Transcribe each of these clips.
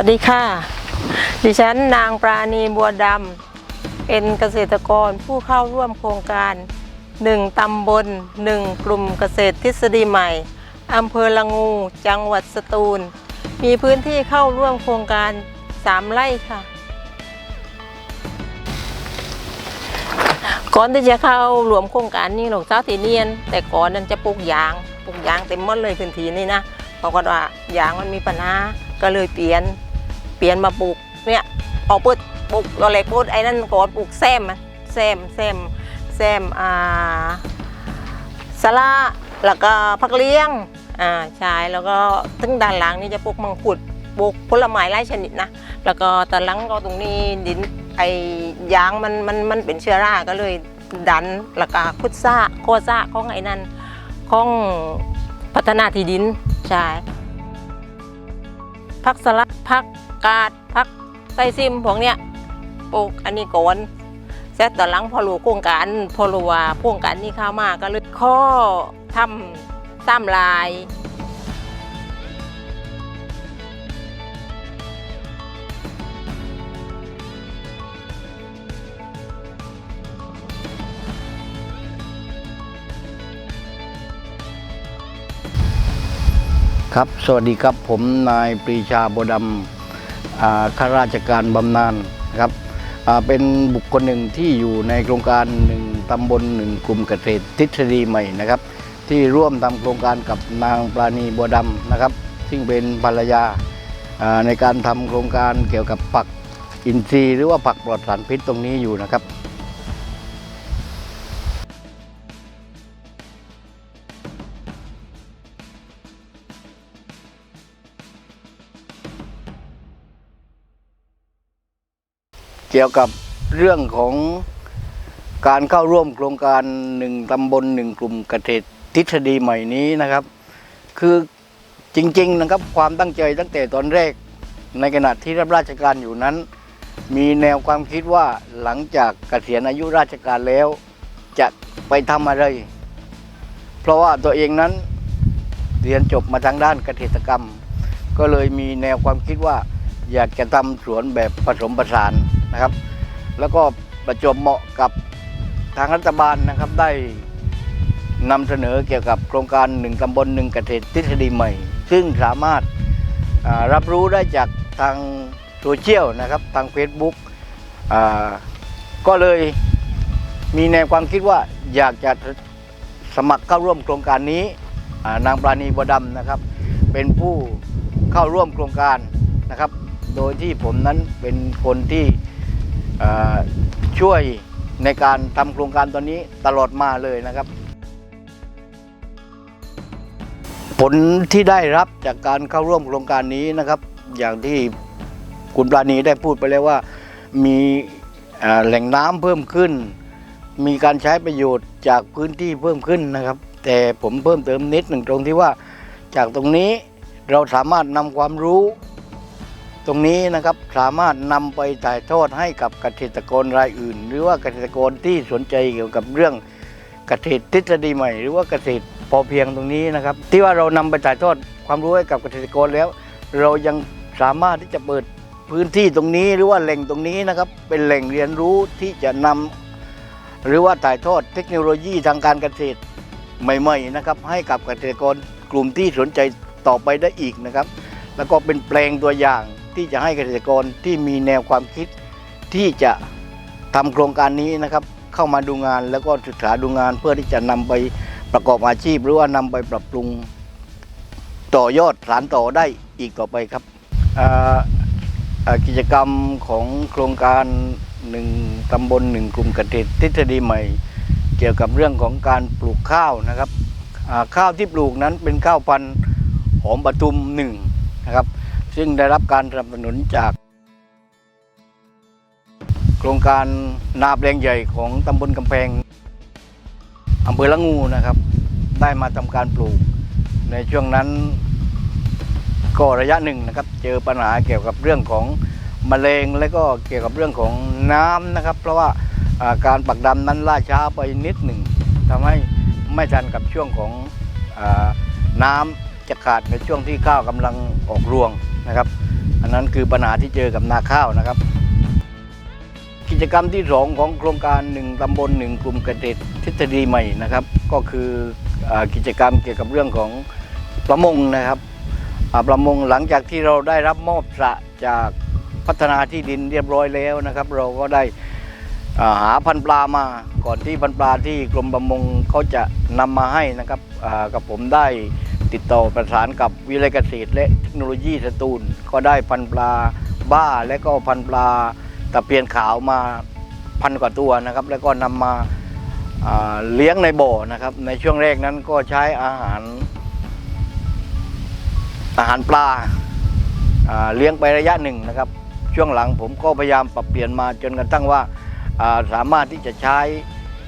วัสดีค่ะ ดิฉันนางปราณีบัวดำ เป็นเกษตรกรผู้เข้าร่วมโครงการ 1 ตำบล 1 กลุ่มเกษตรทฤษฎีใหม่ อำเภอละงู จังหวัดสตูล มีพื้นที่เข้าร่วมโครงการ 3 ไร่ค่ะ ก่อนที่จะเข้าร่วมโครงการนี้หลวงเจ้าตีเนียน แต่ก่อนนั้นจะปลูกยาง ปลูกยางเต็มมดเลยพื้นที่นี่นะปรากฏว่า ยางมันมีปัญหาก็เลยเปลี่ยน เปลี่ยนมาปลูกเนี่ยออกเปิดปลูกตอนแรกปลูกไอ้นั่นก่อนปลูกแซมแซมแซมแซมอ่าสละแล้วก็ผักเลี้ยงอ่าใช่แล้วก็ถึงด้านหลังนี่จะปลูกมังคุดปลูกผลไม้หลายชนิดนะแล้วก็ตอนหลังก็ตรงนี้ดินไอ้ยางมันมันมันเป็นเชื้อราก็เลยดันแล้วก็คุดซ่าโคซ่าของไอ้นั่นของพัฒนาที่ดินใช่พักสลัดพัก กาดพักไส้ซิมพวกเนี้ยปลูกอันนี้ก่อนเสร็จตอนหลังพอรู้โครงการพอรู้ว่าโครงการนี้เข้ามาก็เลยข้อทำซ้ำลายครับ สวัสดีครับ ผมนายปรีชาบดำอ่า ข้าราชการบำนาญนะครับเป็นบุคคลหนึ่งที่อยู่ในโครงการหนึ่งตำบลหนึ่งกลุ่มเกษตรทฤษฎีใหม่นะครับ ที่ร่วมทำโครงการกับนางปราณีบัวดำนะครับ ซึ่งเป็นภรรยาอ่าในการทำโครงการเกี่ยวกับผักอินทรีย์หรือว่าผักปลอดสารพิษตรงนี้อยู่นะครับ เกี่ยวกับเรื่องของการเข้าร่วมโครงการหนึ่งตำบลหนึ่งกลุ่มเกษตรทฤษฎีใหม่นี้นะครับ คือจริงๆนะครับความตั้งใจตั้งแต่ตอนแรกในขณะที่รับราชการอยู่นั้น มีแนวความคิดว่าหลังจากเกษียณอายุราชการแล้ว จะไปทำอะไร เพราะว่าตัวเองนั้นเรียนจบมาทางด้านเกษตรกรรม ก็เลยมีแนวความคิดว่าอยากจะทำสวนแบบผสมผสาน นะครับ แล้วก็ประจวบเหมาะกับทางรัฐบาลนะครับได้นำเสนอเกี่ยวกับโครงการหนึ่งตำบลหนึ่งเกษตรทฤษฎีใหม่ ซึ่งสามารถรับรู้ได้จากทางโซเชียลนะครับทาง Facebook ก็เลยมีแนวความคิดว่าอยากจะสมัครเข้าร่วมโครงการนี้นางปราณีบัวดำนะครับ เป็นผู้เข้าร่วมโครงการนะครับ โดยที่ผมนั้นเป็นคนที่ ช่วยในการทำโครงการตอนนี้ตลอดมาเลยนะครับ ผลที่ได้รับจากการเข้าร่วมโครงการนี้นะครับ อย่างที่คุณปราณีได้พูดไปแล้วว่ามีแหล่งน้ำเพิ่มขึ้น มีการใช้ประโยชน์จากพื้นที่เพิ่มขึ้นนะครับ แต่ผมเพิ่มเติมนิดหนึ่งตรงที่ว่าจากตรงนี้เราสามารถนำความรู้ ตรงนี้นะครับสามารถนำไปถ่ายทอดให้กับเกษตรกรรายอื่น หรือว่าเกษตรกรที่สนใจเกี่ยวกับเรื่องเกษตรทฤษฎีใหม่ หรือว่าเกษตรพอเพียงตรงนี้นะครับ ที่ว่าเรานำไปถ่ายทอดความรู้ให้กับเกษตรกรแล้ว เรายังสามารถที่จะเปิดพื้นที่ตรงนี้หรือว่าแหล่งตรงนี้นะครับเป็นแหล่งเรียนรู้ที่จะนำหรือว่าถ่ายทอดเทคโนโลยีทางการเกษตรใหม่ๆนะครับให้กับเกษตรกรกลุ่มที่สนใจต่อไปได้อีกนะครับ แล้วก็เป็นแปลงตัวอย่าง ที่จะให้เกษตรกรที่มีแนวความคิด ที่จะทำโครงการนี้นะครับ เข้ามาดูงานแล้วก็ศึกษาดูงานเพื่อที่จะนำไปประกอบอาชีพ หรือว่านำไปปรับปรุงต่อยอดสานต่อได้อีกต่อไปครับกิจกรรมของโครงการหนึ่งตำบลหนึ่งกลุ่มเกษตรทฤษฎีใหม่ เกี่ยวกับเรื่องของการปลูกข้าวนะครับข้าวที่ปลูกนั้นเป็นข้าวพันธุ์หอมปทุมหนึ่งนะครับ ซึ่งได้รับการสนับสนุนจากโครงการนาแปลงใหญ่ของตำบลกำแพงอำเภอละงูนะครับ ได้มาทำการปลูก ในช่วงนั้นก็ระยะหนึ่งนะครับ เจอปัญหาเกี่ยวกับเรื่องของมะเร็งและก็เกี่ยวกับเรื่องของน้ำนะครับ เพราะว่าการปักดำนั้นล่าช้าไปนิดหนึ่งทำให้ไม่ทันกับช่วงของอน้ำจะขาดในช่วงที่ข้าวกำลังออกรวง นะครับ อันนั้นคือปัญหาที่เจอกับนาข้าวนะครับ กิจกรรมที่สองของโครงการหนึ่งตำบลหนึ่งกลุ่มเกษตรทฤษฎีใหม่นะครับ ก็คืออกิจกรรมเกี่ยวกับเรื่องของประมงนะครับประมงหลังจากที่เราได้รับมอบสระจากพัฒนาที่ดินเรียบร้อยแล้วนะครับ เราก็ได้หาพันปลามาก่อนที่พันปลาที่กรมประมงเขาจะนำมาให้นะครับกับผมได้ ติดต่อประสานกับวิเลยเกษตรและเทคโนโลยีสตูล ก็ได้พันปลาบ้าและก็พันปลาตะเพียนขาวมาพันกว่าตัวนะครับ แล้วก็นำมาาเลี้ยงในบ่อนะครับ ในช่วงแรกนั้นก็ใช้อาหารอาหารปลาาเลี้ยงไประยะหนึ่งนะครับ ช่วงหลังผมก็พยายามปรับเปลี่ยนมาจนกระทั่งว่าาสามารถที่จะใช้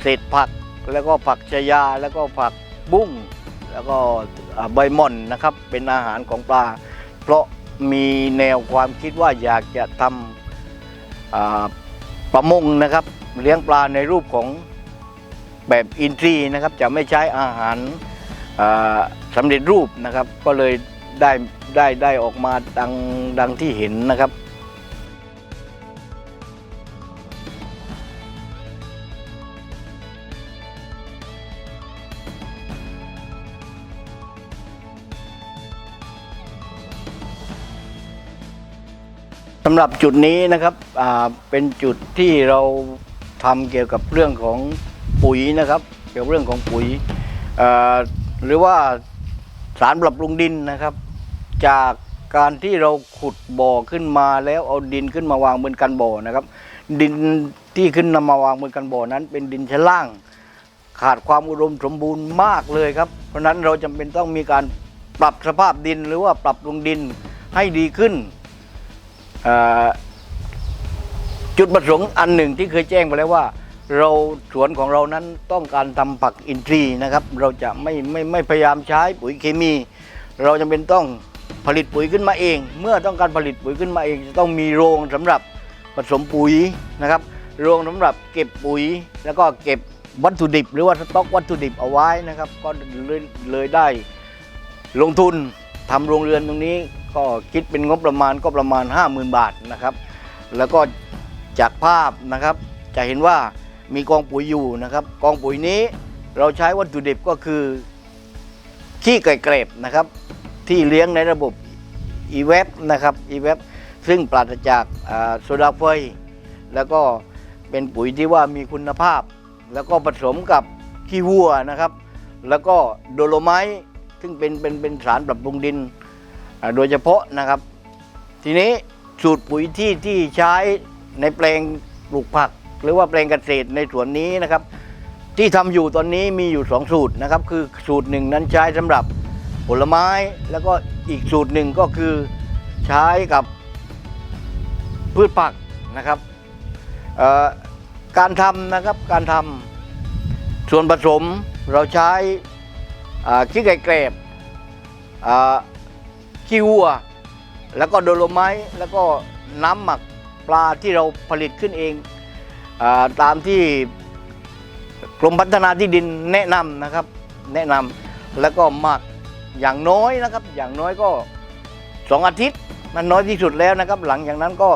เศษผัก แล้วก็ผักชยาแล้วก็ผักบุ้ง แล้วก็ ใบม่อนนะครับ เป็นอาหารของปลา เพราะมีแนวความคิดว่าอยากจะทำประมงนะครับ เลี้ยงปลาในรูปของแบบอินทรีนะครับ จะไม่ใช้อาหารสำเร็จรูปนะครับ ก็เลยได้ได้ได้ออกมาดังดังที่เห็นนะครับ สำหรับจุดนี้นะครับเป็นจุดที่เราทำเกี่ยวกับเรื่องของปุ๋ยนะครับ เกี่ยวกับเรื่องของปุ๋ยหรือว่าสารปรับปรุงดินนะครับ จากการที่เราขุดบ่อขึ้นมาแล้วเอาดินขึ้นมาวางบนกันบ่อนะครับ ดินที่ขึ้นนำมาวางบนกันบ่อนั้น เป็นดินชั้นล่าง ขาดความอุดมสมบูรณ์มากเลยครับ เพราะฉะนั้นเราจำเป็นต้องมีการปรับสภาพดินหรือว่าปรับปรุงดินให้ดีขึ้น จุดประสงค์อันหนึ่งที่เคยแจ้งไปแล้วว่า เราสวนของเรานั้นต้องการทำผักอินทรีย์นะครับ เราจะไม่ไม่ไม่พยายามใช้ปุ๋ยเคมี เราจำเป็นต้องผลิตปุ๋ยขึ้นมาเอง เมื่อต้องการผลิตปุ๋ยขึ้นมาเองจะต้องมีโรงสำหรับผสมปุ๋ยนะครับ โรงสำหรับเก็บปุ๋ย แล้วก็เก็บวัตถุดิบ หรือว่าสต็อกวัตถุดิบเอาไว้นะครับ ก็เลยเลยได้ลงทุนทำโรงเรือนตรงนี้ ก็คิดเป็นงบประมาณก็ประมาณ 50,000 บาทนะครับ แล้วก็จากภาพนะครับจะเห็นว่ามีกองปุ๋ยอยู่นะครับกองปุ๋ยนี้เราใช้วัตถุดิบก็คือขี้ไก่เกรบนะครับที่เลี้ยงในระบบ e w e b นะครับ e w e b ซึ่งปราศจากโซดาไฟยแล้วก็เป็นปุ๋ยที่ว่ามีคุณภาพ แล้วก็ผสมกับขี้วัวนะครับ แล้วก็โดโลไมต์ซึ่งเป็นเป็นเป็นสารปรับปรุงดิน โดยเฉพาะนะครับ ทีนี้สูตรปุ๋ยที่ที่ใช้ในแปลงปลูกผัก หรือว่าแปลงเกษตรในสวนนี้นะครับ ที่ทำอยู่ตอนนี้มีอยู่สองสูตรนะครับ คือสูตรหนึ่งนั้นใช้สำหรับผลไม้แล้วก็อีกสูตรหนึ่งก็คือใช้กับพืชผักนะครับการทำนะครับการทำส่วนผสมเราใช้ขี้ไก่เกรบ ขี้วัว แล้วก็โดโลไมต์แล้วก็น้ำหมักปลาที่เราผลิตขึ้นเองอตามที่กรมพัฒนาที่ดินแนะนำนะครับ แนะนำแล้วก็หมักอย่างน้อยนะครับ อย่างน้อยก็สองอาทิตย์มันน้อยที่สุดแล้วนะครับ หลังจากนั้นก็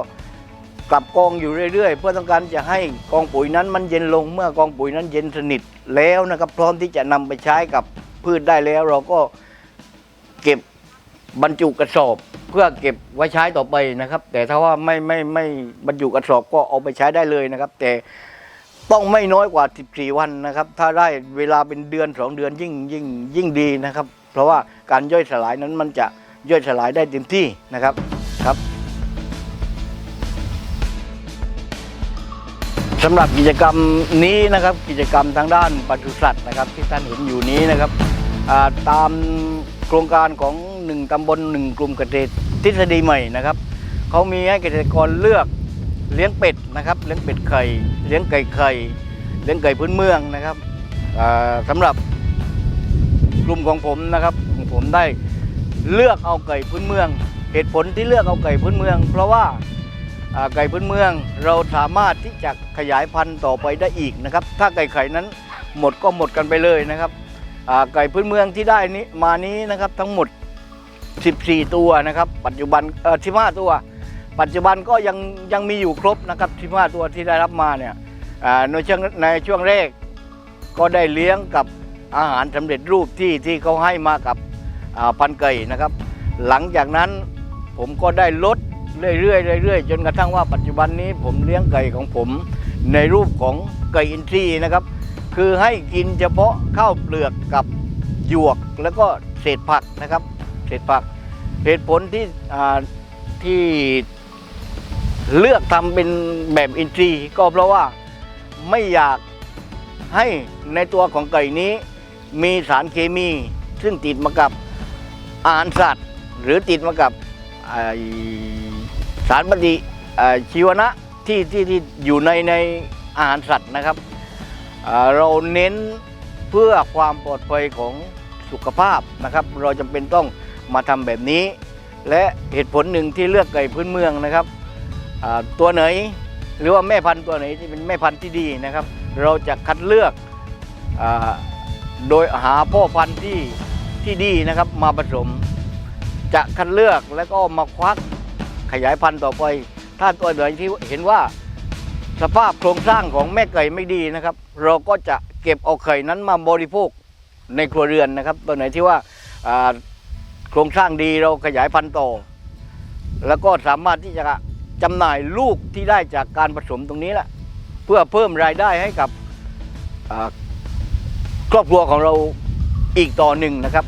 กลับกองอยู่เรื่อยๆ เพื่อต้องการจะให้กองปุ๋ยนั้นมันเย็นลงเมื่อกองปุ๋ยนั้นเย็นสนิทแล้วนะครับ พร้อมที่จะนำไปใช้กับพืชได้แล้ว เราก็ บรรจุกระสอบเพื่อเก็บไว้ใช้ต่อไปนะครับ แต่ถ้าว่าไม่ไม่ไม่บรรจุกระสอบก็เอาไปใช้ได้เลยนะครับ แต่ต้องไม่น้อยกว่า 14 วันนะครับ ถ้าได้เวลาเป็นเดือน2เดือนยิ่งยิ่งยิ่งดีนะครับ เพราะว่าการย่อยสลายนั้นมันจะย่อยสลายได้เต็มที่นะครับครับสำหรับกิจกรรมนี้นะครับ กิจกรรมทางด้านปศุสัตว์นะครับ ที่ท่านเห็นอยู่นี้นะครับตามโครงการของ หนึ่งตำบลหนึ่งกลุ่มเกษตรทฤษฎีใหม่นะครับเขามีให้เกษตรกรเลือกเลี้ยงเป็ดนะครับ เลี้ยงเป็ดไข่เลี้ยงไก่ไข่เลี้ยงไก่พื้นเมืองนะครับอ่าสำหรับกลุ่มของผมนะครับผมได้เลือกเอาไก่พื้นเมือง เหตุผลที่เลือกเอาไก่พื้นเมือง เพราะว่าไก่พื้นเมืองเราสามารถที่จะขยายพันธุ์ต่อไปได้อีกนะครับ ถ้าไก่ไข่นั้นหมดก็หมดกันไปเลยนะครับไก่พื้นเมืองที่ได้นี้มานี้นะครับทั้งหมด 14 ตัวนะครับ ปัจจุบันเออ15ตัว ปัจจุบันก็ยังยังมีอยู่ครบนะครับ15ตัวที่ได้รับมาเนี่ยในช่วงในช่วงแรกก็ได้เลี้ยงกับอาหารสำเร็จรูปที่ที่เขาให้มากับพันไก่นะครับ หลังจากนั้นผมก็ได้ลดเรื่อยๆเรื่อยๆจนกระทั่งว่าปัจจุบันนี้ผมเลี้ยงไก่ของผมในรูปของไก่อินทรีนะครับ คือให้กินเฉพาะข้าวเปลือกกับหยวกแล้วก็เศษผักนะครับ เศษผักเหตุผลที่ที่เลือกทำเป็นแบบอินทรีย์ก็เพราะว่าไม่อยากให้ในตัวของไก่นี้มีสารเคมี ซึ่งติดมากับอาหารสัตว์ หรือติดมากับสารปฏิชีวนะที่ที่ที่อยู่ในในอาหารสัตว์นะครับ เราเน้นเพื่อความปลอดภัยของสุขภาพนะครับ เราจำเป็นต้อง มาทำแบบนี้ และเหตุผลหนึ่งที่เลือกไก่พื้นเมืองนะครับตัวไหนหรือว่าแม่พันธุ์ตัวไหนที่เป็นแม่พันธุ์ที่ดีนะครับ เราจะคัดเลือกอโดยหาพ่อพันธุ์ที่ที่ดีนะครับมาผสม จะคัดเลือกแล้วก็มาควักขยายพันธุ์ต่อไป ถ้าตัวไหนที่เห็นว่าสภาพโครงสร้างของแม่ไก่ไม่ดีนะครับ เราก็จะเก็บเอาไข่นั้นมาบริโภคในครัวเรือนนะครับ ตัวไหนที่ว่า โครงสร้างดีเราขยายพันธุ์ต่อ แล้วก็สามารถที่จะจำหน่ายลูกที่ได้จากการผสมตรงนี้แหละเพื่อเพิ่มรายได้ให้กับครอบครัวของเราอีกต่อหนึ่งนะครับ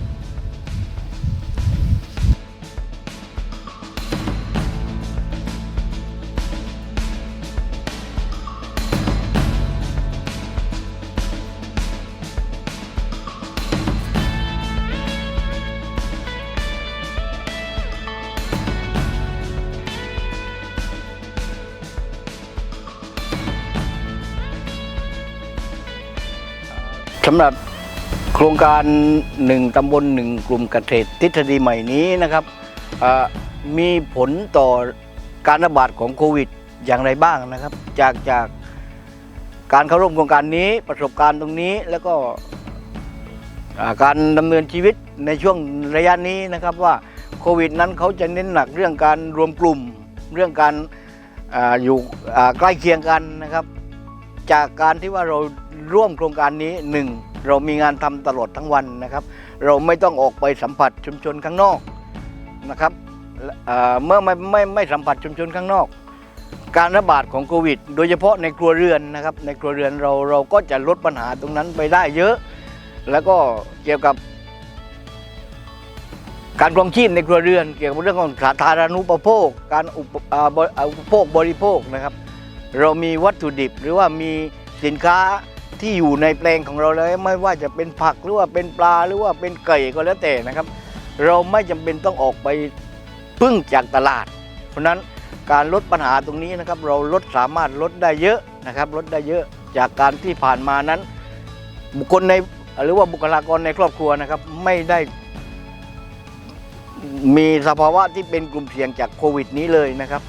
ำหรับโครงการหนึ่งตำบลหนึ่งกลุ่มเกษตรทฤษฎีใหม่นี้นะครับมีผลต่อการระบาดของโควิดอย่างไรบ้างนะครับ จากจากการเข้าร่วมโครงการนี้ประสบการณ์ตรงนี้แล้วก็การดำเนินชีวิตในช่วงระยะนี้นะครับว่าโควิดนั้นเขาจะเน้นหนักเรื่องการรวมกลุ่ม เรื่องการออยู่ใกล้เคียงกันนะครับ จากการที่ว่าเราร่วมโครงการนี้หนึ่งเรามีงานทำตลอดทั้งวันนะครับ เราไม่ต้องออกไปสัมผัสชุมชนข้างนอกนะครับเเมื่อไม่ไม่ไม่สัมผัสชุมชนข้างนอก การระบาดของโควิด โดยเฉพาะในครัวเรือนนะครับ ในครัวเรือนเราเราก็จะลดปัญหาตรงนั้นไปได้เยอะ แล้วก็เกี่ยวกับ การครองชีพในครัวเรือน เกี่ยวกับเรื่องของสาธารณูปโภค การอุปโภคบริโภคนะครับ เรามีวัตถุดิบหรือว่ามีสินค้าที่อยู่ในแปลงของเราเลย ไม่ว่าจะเป็นผักหรือว่าเป็นปลาหรือว่าเป็นไก่ก็แล้วแต่นะครับ เราไม่จำเป็นต้องออกไปพึ่งจากตลาด เพราะฉะนั้นการลดปัญหาตรงนี้นะครับ เราลดสามารถลดได้เยอะนะครับ ลดได้เยอะจากการที่ผ่านมานั้น บุคคลในหรือว่าบุคลากรในครอบครัวนะครับ ไม่ได้ มีสภาวะที่เป็นกลุ่มเสี่ยงจากโควิดนี้เลยนะครับ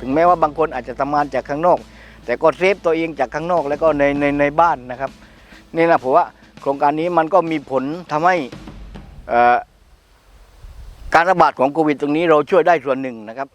ถึงแม้ว่าบางคนอาจจะทำงานจากข้างนอก แต่ก็เซฟตัวเองจากข้างนอกแล้วก็ในในในบ้านนะครับนี่นะผมว่าโครงการนี้มันก็มีผลทำให้การระบาดของโควิดตรงนี้เราช่วยได้ส่วนหนึ่งนะครับ